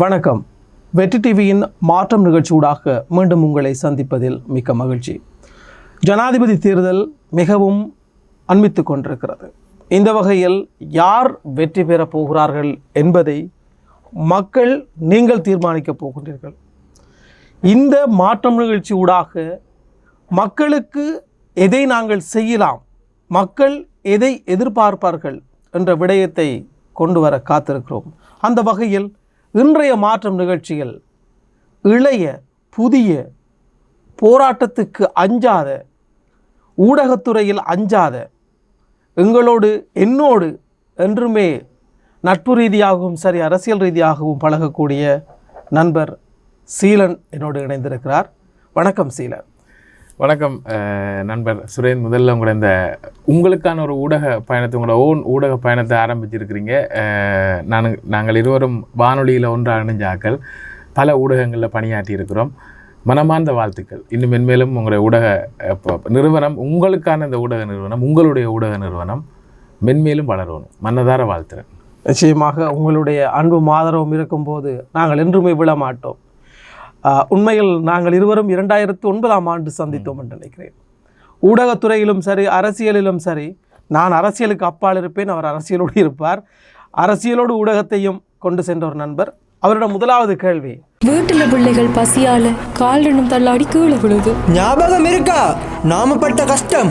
வணக்கம். வெற்றி டிவியின் மாற்றம் நிகழ்ச்சியூடாக மீண்டும் உங்களை சந்திப்பதில் மிக்க மகிழ்ச்சி. ஜனாதிபதி தேர்தல் மிகவும் அண்மித்து கொண்டிருக்கிறது. இந்த வகையில் யார் வெற்றி பெறப் போகிறார்கள் என்பதை மக்கள் நீங்கள் தீர்மானிக்கப் போகின்றீர்கள். இந்த மாற்றம் நிகழ்ச்சி ஊடாக மக்களுக்கு எதை நாங்கள் செய்யலாம் மக்கள் எதை எதிர்பார்ப்பார்கள் என்ற விடயத்தை கொண்டு வர காத்திருக்கிறோம். அந்த வகையில் இன்றைய மாற்றம் நிகழ்ச்சியில் இளைய புதிய போராட்டத்துக்கு அஞ்சாத ஊடகத்துறையில் அஞ்சாத எங்களோடு என்னோடு என்றுமே நட்பு ரீதியாகவும் சரி அரசியல் ரீதியாகவும் பழகக்கூடிய நண்பர் சீலன் என்னோடு இணைந்திருக்கிறார். வணக்கம் சீலன். வணக்கம் நண்பர் சுரேன் முதல்ல உங்களை இந்த உங்களுக்கான ஒரு ஊடக பயணத்தை உங்களோட ஓன் ஊடக பயணத்தை ஆரம்பிச்சிருக்கிறீங்க. நான் நாங்கள் இருவரும் வானொலியில் ஒன்றாக ஆக்கள் பல ஊடகங்களில் பணியாற்றி இருக்கிறோம். மனமார்ந்த வாழ்த்துக்கள். இன்னும் மென்மேலும் உங்களுடைய ஊடக நிறுவனம் உங்களுக்கான இந்த ஊடக நிறுவனம் உங்களுடைய ஊடக நிறுவனம் மென்மேலும் வளரணும். மன்னதார வாழ்த்துறேன். நிச்சயமாக உங்களுடைய அன்பும் ஆதரவும் இருக்கும்போது நாங்கள் என்றுமே விழ மாட்டோம். உண்மையில் நாங்கள் இருவரும் இரண்டாயிரத்து ஒன்பதாம் ஆண்டு சந்தித்தோம் என்று நினைக்கிறேன். ஊடகத்துறையிலும் சரி அரசியலிலும் சரி நான் அரசியலுக்கு அப்பால் இருப்பேன் அவர் அரசியலோடு இருப்பார். அரசியலோடு ஊடகத்தையும் கொண்டு சென்ற ஒரு நண்பர். அவரிடம் முதலாவது கேள்வி. வீட்டுல பிள்ளைகள் பசியால காலினும் தள்ளாடி கீழே விழுது. ஞாபகம் இருக்கா? நாம பட்ட கஷ்டம்.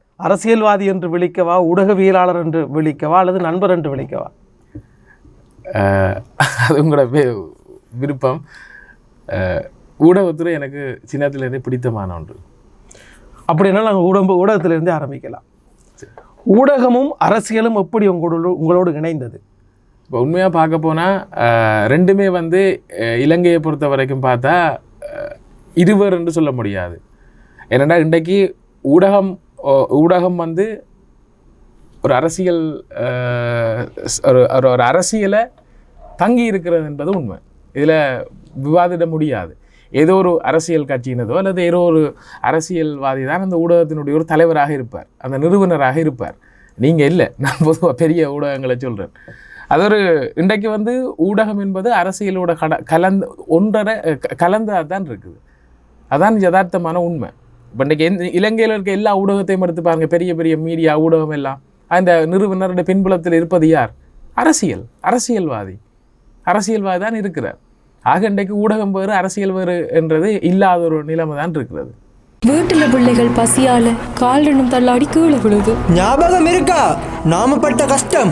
அரசியல்வாதி என்று விழிக்கவா ஊடகவியலாளர் என்று விழிக்கவா அல்லது நண்பர் என்று விழிக்கவா அது உங்களோட விருப்பம். ஊடகத்துறை எனக்கு சின்னத்திலேருந்தே பிடித்தமான ஒன்று. அப்படின்னா நாங்கள் ஊடக ஊடகத்திலேருந்தே ஆரம்பிக்கலாம். ஊடகமும் அரசியலும் எப்படி உங்களோட உங்களோடு இணைந்தது? இப்போ உண்மையாக பார்க்க போனால் ரெண்டுமே வந்து இலங்கையை பொறுத்த வரைக்கும் பார்த்தா இருவர் என்று சொல்ல முடியாது. ஏனென்றால் இன்றைக்கு ஊடகம் ஊடகம் வந்து ஒரு அரசியல் ஒரு ஒரு அரசியலை தங்கி இருக்கிறது என்பது உண்மை. இதில் விவாதிட முடியாது. ஏதோ ஒரு அரசியல் கட்சியினதோ அல்லது ஏதோ ஒரு அரசியல்வாதி தான் அந்த ஊடகத்தினுடைய ஒரு தலைவராக இருப்பார். அந்த நிறுவனராக இருப்பார். நீங்கள் இல்லை. நான் பொதுவாக பெரிய ஊடகங்களை சொல்கிறேன் அது ஒரு இன்றைக்கு வந்து ஊடகம் என்பது அரசியலோட கட கலந்து ஒன்றரை க- தான் இருக்குது. அதான் யதார்த்தமான உண்மை. இப்போ இன்றைக்கி எந்த இலங்கையில் இருக்க எல்லா ஊடகத்தையும் எடுத்து பாருங்க. பெரிய பெரிய மீடியா ஊடகம் எல்லாம். அந்த நிறுவனருடைய பின்புலத்தில் இருப்பது யார்? அரசியல். அரசியல்வாதி. அரசியல்வாதி தான் இருக்கிறார். ஆக இன்றைக்கு ஊடகம் வேறு அரசியல் வேறு என்றது இல்லாத ஒரு நிலைமை தான் இருக்கிறது. வீட்டுல பிள்ளைகள் பசியால காலினும் தள்ளாடி கீழே விழுது. ஞாபகம் இருக்கா? நாம பட்ட கஷ்டம்.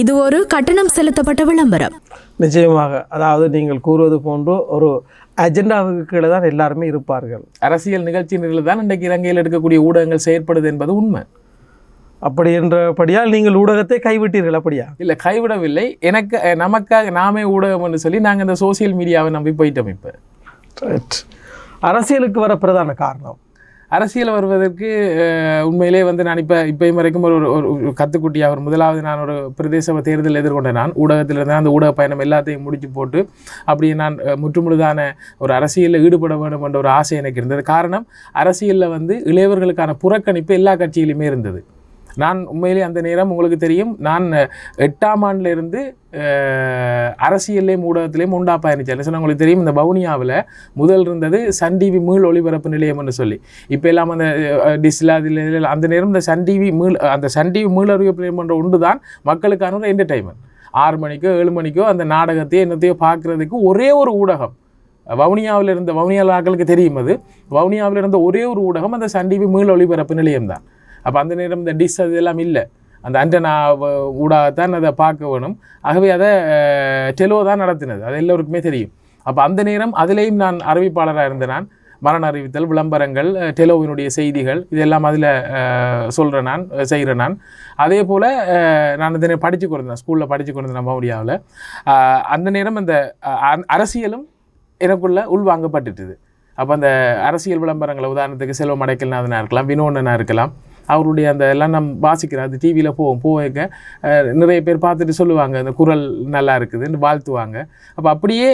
இது ஒரு கட்டணம் செலுத்தப்பட்ட விளம்பரம். நிச்சயமாக அதாவது நீங்கள் கூறுவது போன்று ஒரு அஜெண்டாவுக்கு கீழே தான் எல்லாருமே இருப்பார்கள். அரசியல் நிகழ்ச்சிகளில் தான் இன்றைக்கு இலங்கையில் எடுக்கக்கூடிய ஊடகங்கள் செயற்படுது என்பது உண்மை. அப்படி என்றபடியால் நீங்கள் ஊடகத்தை கைவிட்டீர்கள் அப்படியா? இல்லை கைவிடவில்லை. எனக்கு நமக்காக நாமே ஊடகம் என்று சொல்லி நாங்கள் இந்த சோசியல் மீடியாவை நம்பி போயிட்டோம் இப்போ. அரசியலுக்கு வர பிரதான காரணம். அரசியல் வருவதற்கு உண்மையிலே வந்து நான் இப்போ இப்பயும் வரைக்கும் ஒரு ஒரு- ஒரு ஒரு கத்துக்குட்டியாக ஒரு முதலாவது நான் ஒரு பிரதேச தேர்தல் எதிர்கொண்ட நான் ஊடகத்திலிருந்து அந்த ஊடக பயணம் எல்லாத்தையும் முடிச்சு போட்டு அப்படி நான் முற்றுமுழுதான ஒரு அரசியலில் ஈடுபட வேண்டும் என்ற ஒரு ஆசை எனக்கு இருந்தது. காரணம் அரசியலில் வந்து இளையவர்களுக்கான புறக்கணிப்பு எல்லா கட்சியிலுமே இருந்தது. நான் உண்மையிலேயே அந்த நேரம் உங்களுக்கு தெரியும். நான் எட்டாம் ஆண்டுல இருந்து அரசியல்லையும் ஊடகத்திலையும் உண்டா பயணித்தேன் உங்களுக்கு தெரியும் இந்த வவுனியாவில் முதல் இருந்தது சன் டிவி மீள் ஒளிபரப்பு நிலையம்னு சொல்லி. இப்போ எல்லாம் அந்த டிஸ்ல அதில் அந்த நேரம் இந்த சன் டிவி மீள் அந்த சன் டிவி மீள் அறிவிப்பு நிலையம் என்ற ஒன்று தான் மக்களுக்கான ஒரு என்டர்டைன்மெண்ட் ஆறு மணிக்கோ ஏழு மணிக்கோ அந்த நாடகத்தையோ என்னத்தையோ பார்க்குறதுக்கு ஒரே ஒரு ஊடகம். வவுனியாவில் இருந்த வவுனியாவில் ஆக்களுக்கு தெரியும் அது. வவுனியாவில் இருந்த ஒரே ஒரு ஊடகம் அந்த சன் டிவி மீள் ஒளிபரப்பு நிலையம் தான். அப்போ அந்த நேரம் இந்த டிஸ் அது எல்லாம் இல்லை. அந்த அண்டனா ஊடாகத்தான் அதை பார்க்க வேணும். ஆகவே அதை டெலோ தான் நடத்தினது. அது எல்லோருக்குமே தெரியும். அப்போ அந்த நேரம் அதிலேயும் நான் அறிவிப்பாளராக இருந்த நான் மரண அறிவித்தல் விளம்பரங்கள் டெலோவினுடைய செய்திகள் இதெல்லாம் அதில் சொல்கிறேன் நான் செய்கிறேன் நான். அதே போல் நான் இதனை படித்து கொடுத்தேன் ஸ்கூலில் படித்து கொடுத்தேன் மவுடியாவில் அந்த நேரம் அந்த அரசியலும் எனக்குள்ளே உள்வாங்கப்பட்டுட்டுது. அப்போ அந்த அரசியல் விளம்பரங்களை உதாரணத்துக்கு செல்வம் அடைக்கல்நாதனாக இருக்கலாம் வினோதனாக இருக்கலாம். அவருடைய அந்த எல்லாம் நம்ம வாசிக்கிறோம் அது டிவியில் போவோம். போக நிறைய பேர் பார்த்துட்டு சொல்லுவாங்க அந்த குரல் நல்லா இருக்குதுன்னு வாழ்த்துவாங்க. அப்போ அப்படியே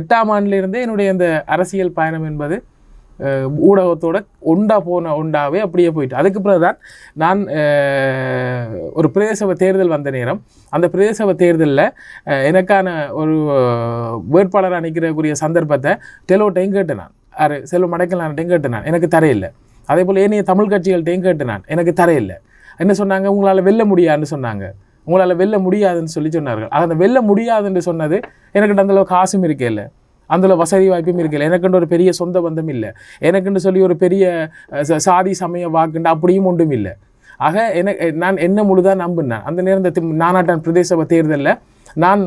எட்டாம் ஆண்டுலேருந்தே என்னுடைய அந்த அரசியல் பயணம் என்பது ஊடகத்தோட ஒண்டா போன ஒண்டாவே அப்படியே போயிட்டு. அதுக்கு பிறகு தான் நான் ஒரு பிரதேச தேர்தல் வந்த நேரம் அந்த பிரதேச தேர்தலில் எனக்கான ஒரு வேட்பாளராக அணிக்கிறக்கூடிய சந்தர்ப்பத்தை டெலோட்டையும் கேட்டேன் நான். அரு செல்வம் அடைக்கலான்ட்டையும் கேட்டேன் நான். எனக்கு தரையில்லை. அதே போல் ஏனைய தமிழ் கட்சிகள்கிட்டையும் கேட்டேன் நான். எனக்கு தரையில்லை. என்ன சொன்னாங்க? உங்களால் வெல்ல முடியாதுன்னு சொன்னாங்க. உங்களால் வெல்ல முடியாதுன்னு சொல்லி சொன்னார்கள். அந்த வெல்ல முடியாதுன்னு சொன்னது எனக்கிட்ட அந்தளவு காசும் இருக்கே இல்லை அந்தளவு வசதி வாய்ப்பும் இருக்கல எனக்குன்ற ஒரு பெரிய சொந்த பந்தம் இல்லை. எனக்குன்னு சொல்லி ஒரு பெரிய ச- சாதி சமய வாக்குண்டு அப்படியும் ஒன்றும் இல்லை. ஆக என நான் என்ன முழுதாக நம்பினேன்? அந்த நேரம் இந்த நானாட்டான் பிரதேச சபை தேர்தலில் நான்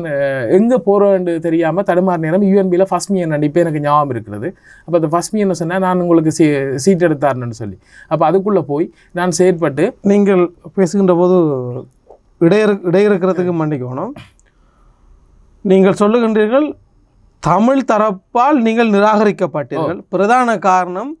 எங்கே போகிறேன்னு தெரியாமல் தடுமாற நேரம் யூஎன்பியில் ஃபஸ்ட் மீன் நடிப்பு எனக்கு ஞாபகம் இருக்கிறது அப்போ அந்த ஃபஸ்ட் மீன் சொன்னேன்? நான் உங்களுக்கு சீ சீட் எடுத்தாருன்னு சொல்லி. அப்போ அதுக்குள்ளே போய் நான் செயற்பட்டு நீங்கள் பேசுகின்ற போது இடையிறு இடையிறுக்கிறதுக்கு மன்னிக்கணும். நீங்கள் சொல்லுகின்றீர்கள் தமிழ் தரப்பால் நீங்கள் நிராகரிக்கப்பட்டீர்கள். பிரதான காரணம்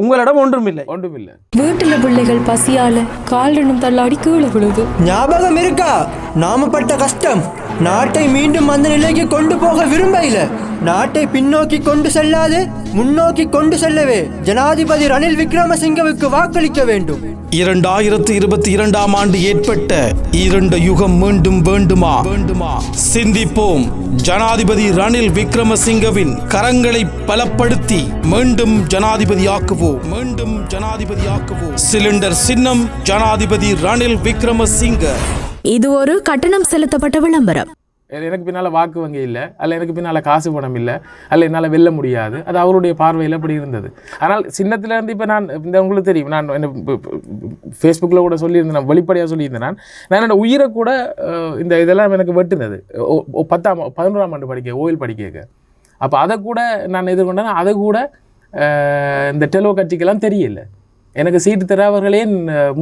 உங்களிடம் ஒன்றுமில்லை. ஒன்றுமில்லை. வீட்டுல பிள்ளைகள் பசியால காலனும் தள்ளாடி கீழே விழுது. ஞாபகம் இருக்கா? நாம பட்ட கஷ்டம். நாட்டை மீண்டும் அந்த நிலைக்கு கொண்டு போக விரும்பல நாட்டை பின்னோக்கி கொண்டு செல்லாது முன்னோக்கி கொண்டு செல்லவே ஜனாதிபதி ரணில் விக்ரமசிங்கவுக்கு வாக்களிக்க வேண்டும். இரண்டாயிரத்து இருபத்தி இரண்டாம் ஆண்டு ஏற்பட்ட இரண்டு யுகம் மீண்டும் வேண்டுமா? வேண்டுமா? சிந்திப்போம். ஜனாதிபதி ரணில் விக்ரமசிங்கவின் கரங்களை பலப்படுத்தி மீண்டும் ஜனாதிபதியாக்குவோம். மீண்டும் ஜனாதிபதியாக்குவோம். சிலிண்டர் சின்னம் ஜனாதிபதி ரணில் விக்ரமசிங்க. இது ஒரு கட்டணம் செலுத்தப்பட்ட விளம்பரம். எனக்கு பின்னால் வாக்கு வங்கி இல்லை அல்ல எனக்கு பின்னால் காசு பணம் இல்லை அல்ல என்னால் வெல்ல முடியாது. அது அவருடைய பார்வையில் அப்படி இருந்தது. ஆனால் சின்னத்துல இருந்து இப்போ நான் இந்த உங்களுக்கு தெரியும் நான் என்ன ஃபேஸ்புக்கில் கூட சொல்லியிருந்தேன் நான் வெளிப்படையாக சொல்லியிருந்தேன் நான். நான் என்னோட உயிரை கூட இந்த இதெல்லாம் எனக்கு வெட்டுனது. ஓ- ஓ- பத்தாம் பதினோராம் ஆண்டு படிக்க ஓயில் படிக்க அப்போ அதை கூட நான் எதிர்கொண்டேன் அதை கூட இந்த டெலோ கட்சிக்கெல்லாம் தெரியல. எனக்கு சீட்டு தராதவர்களே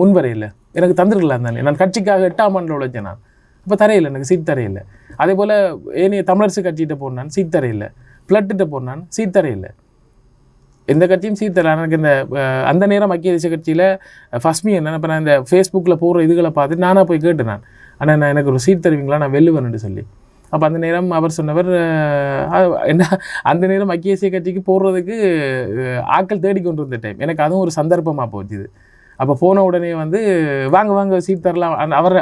முன்வரையில். எனக்கு தந்துருக்கலாம் தானே. நான் கட்சிக்காக எட்டாம் ஆண்டில் உழைச்சேன் நான். இப்போ தரையில் எனக்கு சீட் தரையில். அதே போல் ஏனைய தமிழரசு கட்சிகிட்ட போனான் சீட் தரையில். பிளட்டுகிட்ட போனான் சீட் தரையில். எந்த கட்சியும் சீட் தரல. எனக்கு இந்த அந்த நேரம் ஐக்கிய தேசிய கட்சியில் ஃபஸ்ட்மி என்ன இப்போ நான் இந்த ஃபேஸ்புக்கில் போகிற இதுகளை பார்த்து நானாக போய் கேட்டு நான். ஆனால் நான் எனக்கு ஒரு சீட் தருவீங்களா? நான் வெல்லுவேன்னு சொல்லி. அப்போ அந்த நேரம் அவர் சொன்னவர் என்ன அந்த நேரம் ஐக்கிய கட்சிக்கு போடுறதுக்கு ஆக்கள் தேடிக்கொண்டு இருந்த டைம் எனக்கு அதுவும் ஒரு சந்தர்ப்பமாக போச்சுது. அப்போ போன உடனே வந்து வாங்க வாங்க சீட் தரலாம். அவர்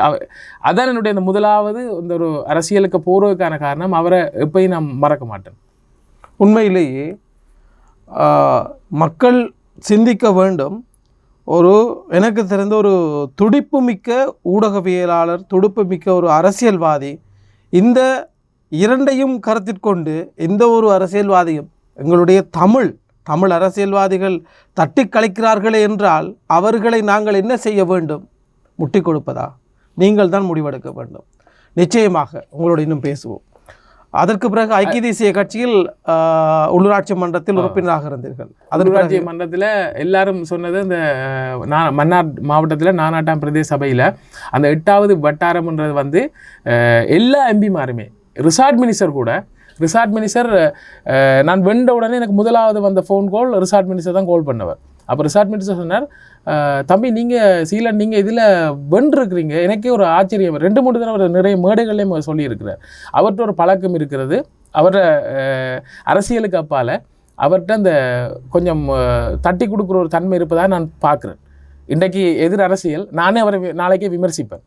அதான் என்னுடைய அந்த முதலாவது இந்த ஒரு அரசியலுக்கு போகிறதுக்கான காரணம். அவரை எப்பயும் நான் மறக்க மாட்டேன். உண்மையிலேயே மக்கள் சிந்திக்க வேண்டும். ஒரு எனக்கு தெரிந்த ஒரு துடிப்புமிக்க ஊடகவியலாளர் துடிப்புமிக்க ஒரு அரசியல்வாதி இந்த இரண்டையும் கருத்திற்கொண்டு எந்த ஒரு அரசியல்வாதியும் எங்களுடைய தமிழ் தமிழ் அரசியல்வாதிகள் தட்டி கழிக்கிறார்களே என்றால் அவர்களை நாங்கள் என்ன செய்ய வேண்டும்? முட்டி கொடுப்பதா? நீங்கள் தான் முடிவெடுக்க வேண்டும். நிச்சயமாக உங்களோடு இன்னும் பேசுவோம். அதற்கு பிறகு ஐக்கிய தேசிய கட்சியில் உள்ளூராட்சி மன்றத்தில் உறுப்பினராக இருந்தீர்கள். உள்ளூராட்சி மன்றத்தில் எல்லாரும் சொன்னது இந்த மன்னார் மாவட்டத்தில் நானாட்டாம் பிரதேச சபையில் அந்த எட்டாவது வட்டாரம்ன்றது வந்து எல்லா எம்பிமாருமே ரிசார்ட் மினிஸ்டர் கூட. ரிசார்ட் மினிஸ்டர் நான் வெண்ட உடனே எனக்கு முதலாவது வந்த ஃபோன் கால் ரிசார்ட் மினிஸ்டர் தான் கால் பண்ணவர். அப்போ ரிசார்ட் மினிஸ்டர் சொன்னார் தம்பி நீங்கள் சீலன் நீங்கள் இதில் வென்றிருக்கிறீங்க. எனக்கே ஒரு ஆச்சரியம். ரெண்டு மூணு தடவை அவர் நிறைய மேடைகள்லையும் சொல்லியிருக்கிறார். அவர்கிட்ட ஒரு பழக்கம் இருக்கிறது. அவரை அரசியலுக்கு அப்பால் அவர்கிட்ட அந்த கொஞ்சம் தட்டி கொடுக்குற ஒரு தன்மை இருப்பதாக நான் பார்க்குறேன். இன்றைக்கு எதிர் அரசியல் நானே அவரை நாளைக்கே விமர்சிப்பேன்.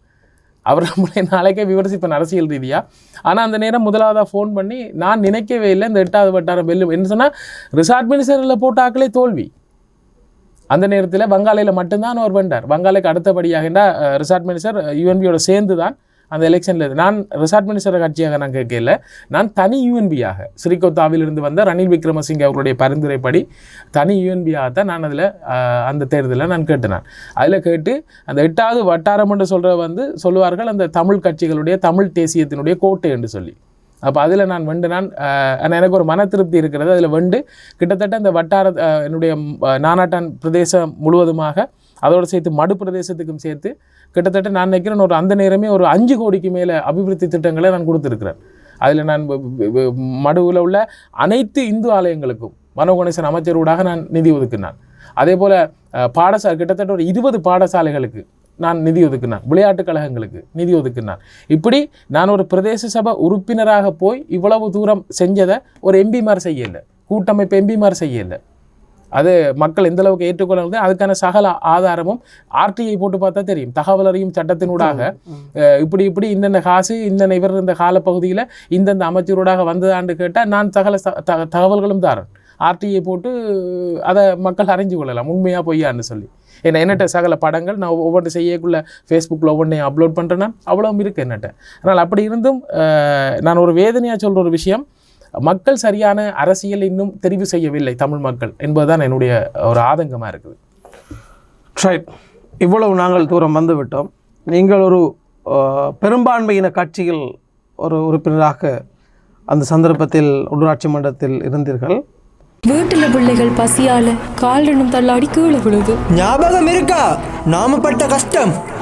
அவர் நம்மளை நாளைக்கே விமர்சிப்பேன் அரசியல் ரீதியாக ஆனால் அந்த நேரம் முதலாவதாக ஃபோன் பண்ணி நான் நினைக்கவே இல்லை இந்த எட்டாவது வட்டாரம் வெல்லும். என்ன சொன்னால் ரிசார்ட் மினிஸ்டரில் போட்டாக்களே தோல்வி. அந்த நேரத்தில் வங்காளையில் மட்டும்தான் அவர் வென்றார். வங்காளைக்கு அடுத்தபடியாக ரிசார்ட் மினிஸ்டர் யூஎன்பியோட சேர்ந்து தான் அந்த எலெக்ஷனில் நான் ரிசார்ட் மினிஸ்டர் கட்சியாக நான் கேட்கல நான் தனி யூஎன்பியாக ஸ்ரீகோத்தாவிலிருந்து வந்த ரணில் விக்ரமசிங்க அவருடைய பரிந்துரைப்படி தனி யூஎன்பியாக தான் நான் அதில் அந்த தேர்தலில் நான் கேட்டேன். அதில் கேட்டு அந்த எட்டாவது வட்டாரம் என்று சொல்கிற வந்து சொல்லுவார்கள் அந்த தமிழ் கட்சிகளுடைய தமிழ் தேசியத்தினுடைய கோட்டை என்று சொல்லி. அப்போ அதில் நான் வெண்டு நான் எனக்கு ஒரு மன திருப்தி இருக்கிறது. அதில் வெண்டு கிட்டத்தட்ட இந்த வட்டார என்னுடைய நானாட்டான் பிரதேசம் முழுவதுமாக அதோடு சேர்த்து மடு பிரதேசத்துக்கும் சேர்த்து கிட்டத்தட்ட நான் நினைக்கிறேன் ஒரு அந்த நேரமே ஒரு அஞ்சு கோடிக்கு மேலே அபிவிருத்தி திட்டங்களை நான் கொடுத்துருக்கிறேன். அதில் நான் மடுவில் உள்ள அனைத்து இந்து ஆலயங்களுக்கும் மனோகணேசன் அமைச்சரோடாக நான் நிதி ஒதுக்கினான். அதே போல் பாடசாலை கிட்டத்தட்ட ஒரு இருபது பாடசாலைகளுக்கு நான் நிதி ஒதுக்கினான். விளையாட்டுக் கழகங்களுக்கு நிதி ஒதுக்கினான். இப்படி நான் ஒரு பிரதேச சபை உறுப்பினராக போய் இவ்வளவு தூரம் செஞ்சதை ஒரு எம்பிமார் செய்யலை. கூட்டமைப்பு எம்பிமார் செய்யலை. அது மக்கள் எந்த அளவுக்கு ஏற்றுக்கொள்ள அதுக்கான சகல ஆதாரமும் ஆர்டிஐ போட்டு பார்த்தா தெரியும். தகவல் அறியும் சட்டத்தினூடாக இப்படி இப்படி இந்தந்த காசு இந்தந்த இவர் இந்த காலப்பகுதியில் இந்தந்த அமைச்சரோடாக வந்ததான்னு கேட்டால் நான் சகல தகவல்களும் தாரேன். ஆர்டிஐ போட்டு அதை மக்கள் அறிஞ்சு கொள்ளலாம். உண்மையாக பொய்யான்னு சொல்லி. ஏன்னா என்னட்ட சகல படங்கள் நான் ஒவ்வொன்று செய்யக்குள்ள ஃபேஸ்புக்கில் ஒவ்வொன்றையும் அப்லோட் பண்ணுறேன்னா அவ்வளோவும் இருக்குது என்னட்ட. அதனால் அப்படி இருந்தும் நான் ஒரு வேதனையாக சொல்கிற ஒரு விஷயம் மக்கள் சரியான அரசியல் இன்னும் தெரிவு செய்யவில்லை தமிழ் மக்கள் என்பதுதான் என்னுடைய ஒரு ஆதங்கமாக இருக்குது. ரைட் இவ்வளவு நாங்கள் தூரம் வந்து விட்டோம் நீங்கள் ஒரு பெரும்பான்மையின கட்சியில் ஒரு உறுப்பினராக அந்த சந்தர்ப்பத்தில் உள்ளூராட்சி மன்றத்தில் இருந்தீர்கள். வீட்டுல பிள்ளைகள் பசியால கால் ரெண்டும் தள்ளாடி கீழே விழுது. ஞாபகம் இருக்கா? நாம பட்ட கஷ்டம்.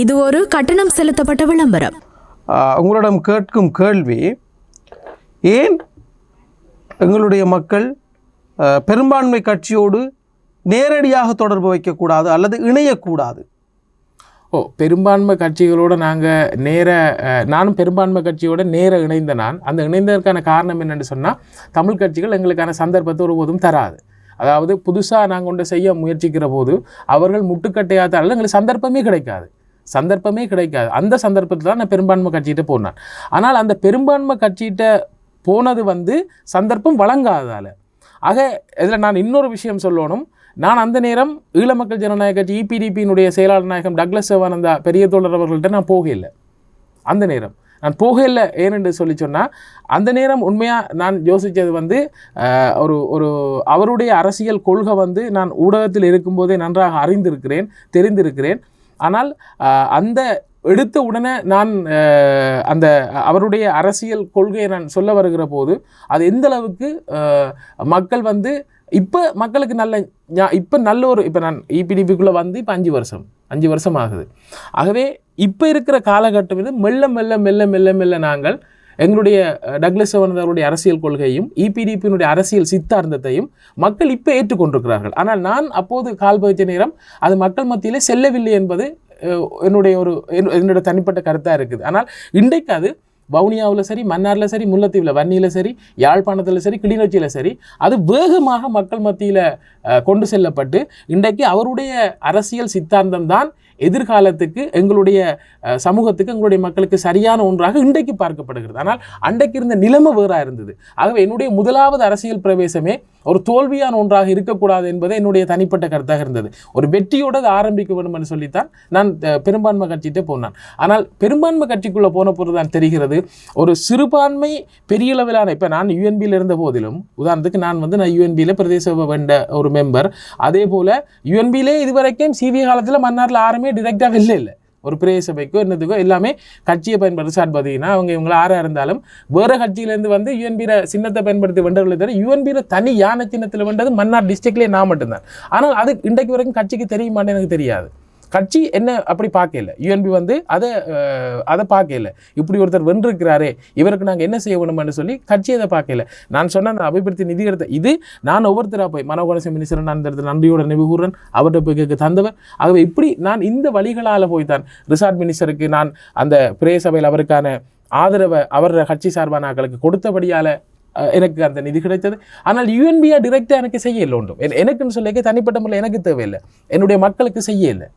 இது ஒரு கட்டணம் செலுத்தப்பட்ட விளம்பரம். உங்களிடம் கேட்கும் கேள்வி ஏன் எங்களுடைய மக்கள் பெரும்பான்மை கட்சியோடு நேரடியாக தொடர்பு வைக்கக்கூடாது அல்லது இணையக்கூடாது? ஓ பெரும்பான்மை கட்சிகளோட நாங்கள் நேர நானும் பெரும்பான்மை கட்சியோட நேர இணைந்த நான். அந்த இணைந்ததற்கான காரணம் என்னன்னு சொன்னால் தமிழ் கட்சிகள் எங்களுக்கான சந்தர்ப்பத்தை ஒருபோதும் தராது. அதாவது புதுசாக நாங்கள் கொண்டு செய்ய முயற்சிக்கிற போது அவர்கள் முட்டுக்கட்டையாத்தாலும் எங்களுக்கு சந்தர்ப்பமே கிடைக்காது. சந்தர்ப்பமே கிடைக்காது. அந்த சந்தர்ப்பத்தில் தான் நான் பெரும்பான்மை கட்சிகிட்ட போனேன். ஆனால் அந்த பெரும்பான்மை கட்சிகிட்ட போனது வந்து சந்தர்ப்பம் வழங்காததால். ஆக இதில் நான் இன்னொரு விஷயம் சொல்லணும். நான் அந்த நேரம் ஈழ மக்கள் ஜனநாயக கட்சி இபிடிபியினுடைய செயலாளர் நாயகம் டக்ளஸ் சிவானந்தா பெரிய தோழர் அவர்கள்ட்ட நான் போகலை அந்த நேரம். நான் போகல ஏனென்று சொல்லி சொன்னால் அந்த நேரம் உண்மையாக நான் யோசித்தது வந்து ஒரு ஒரு அவருடைய அரசியல் கொள்கை வந்து நான் ஊடகத்தில் இருக்கும்போதே நன்றாக அறிந்திருக்கிறேன் தெரிந்திருக்கிறேன். ஆனால் அந்த எடுத்த உடனே நான் அந்த அவருடைய அரசியல் கொள்கையை நான் சொல்ல வருகிற போது அது எந்த அளவுக்கு மக்கள் வந்து இப்போ மக்களுக்கு நல்ல இப்போ நல்ல ஒரு இப்போ நான் இபிடிபிக்குள்ளே வந்து இப்போ அஞ்சு வருஷம் அஞ்சு வருஷம் ஆகுது. ஆகவே இப்போ இருக்கிற காலகட்டம் இது மெல்ல மெல்ல மெல்ல மெல்ல மெல்ல நாங்கள் எங்களுடைய அஹ், டக்ளஸ் அவர்களுடைய அரசியல் கொள்கையும் இபிடிபியினுடைய அரசியல் சித்தாந்தத்தையும் மக்கள் இப்போ ஏற்றுக்கொண்டிருக்கிறார்கள். ஆனால் நான் அப்போது கால் பதிச்ச நேரம் அது மக்கள் மத்தியிலே செல்லவில்லை என்பது என்னுடைய ஒரு என்- என்னுடைய தனிப்பட்ட கருத்தாக இருக்குது. ஆனால் இன்றைக்கு அது வவுனியாவில் சரி மன்னாரில் சரி முல்லைத்தீவில் வன்னியில் சரி யாழ்ப்பாணத்தில் சரி கிளிநொச்சியில் சரி அது வேகமாக மக்கள் மத்தியில் கொண்டு செல்லப்பட்டு இன்றைக்கு அவருடைய அரசியல் சித்தாந்தம் தான் எதிர்காலத்துக்கு எங்களுடைய சமூகத்துக்கு எங்களுடைய மக்களுக்கு சரியான ஒன்றாக இன்றைக்கு பார்க்கப்படுகிறது. ஆனால் அன்றைக்கு இருந்த நிலைமை வேறாக இருந்தது. ஆகவே என்னுடைய முதலாவது அரசியல் பிரவேசமே ஒரு தோல்வியான ஒன்றாக இருக்கக்கூடாது என்பது என்னுடைய தனிப்பட்ட கருத்தாக இருந்தது. ஒரு வெற்றியோடு அதை ஆரம்பிக்க வேண்டும் என்று சொல்லித்தான் நான் பெரும்பான்மை கட்சிகிட்டே போனான். ஆனால் பெரும்பான்மை கட்சிக்குள்ளே போன பொழுது தான் தெரிகிறது ஒரு சிறுபான்மை பெரிய அளவிலான இப்போ நான் யூஎன்பியில் இருந்த போதிலும் உதாரணத்துக்கு நான் வந்து நான் யூஎன்பியில் பிரதேச வேண்ட ஒரு மெம்பர் அதே போல் யூஎன்பியிலே இதுவரைக்கும் சிவிய காலத்தில் மன்னாரில் எல்லாமே டிரெக்டாக வெளில இல்லை. ஒரு பிரேய சபைக்கோ என்னதுக்கோ எல்லாமே கட்சியை பயன்படுத்தி சார் பார்த்தீங்கன்னா அவங்க இவங்கள ஆறாக இருந்தாலும் வேறு கட்சியிலேருந்து வந்து யூஎன்பியில் சின்னத்தை பயன்படுத்தி வென்றவர்களை தவிர யூஎன்பியில் தனி யானை சின்னத்தில் வென்றது மன்னார் டிஸ்ட்ரிக்ட்லேயே நான் மட்டும்தான். ஆனால் அது இன்றைக்கு வரைக்கும் கட்சிக்கு தெரியுமான்னு எனக்கு தெரியாது. கட்சி என்ன அப்படி பார்க்கல. யூஎன்பி வந்து அதை அதை பார்க்கல. இப்படி ஒருத்தர் வென்றிருக்கிறாரே இவருக்கு நாங்கள் என்ன செய்ய வேணும்னு சொல்லி கட்சி அதை பார்க்கல. நான் சொன்ன அந்த அபிவிருத்தி நிதி எடுத்த இது நான் ஒவ்வொருத்தராக போய் மனோகரச மினிஸ்டர் நான் இந்த இடத்துல நன்றியோட நினைவுகூறன் அவர்கிட்ட போய் கேட்க தந்தவர். ஆகவே இப்படி நான் இந்த வழிகளால் போய் தான் ரிசார்ட் மினிஸ்டருக்கு நான் அந்த பிரே சபையில் அவருக்கான ஆதரவை அவர் கட்சி சார்பான ஆட்களுக்கு கொடுத்தபடியால் எனக்கு அந்த நிதி கிடைத்தது. ஆனால் யூஎன்பியா டிரெக்டாக எனக்கு செய்ய இல்லை ஒன்றும். எனக்குன்னு சொல்லிக்க தனிப்பட்ட முறையில் எனக்கு தேவையில்லை. என்னுடைய மக்களுக்கு செய்ய இல்லை.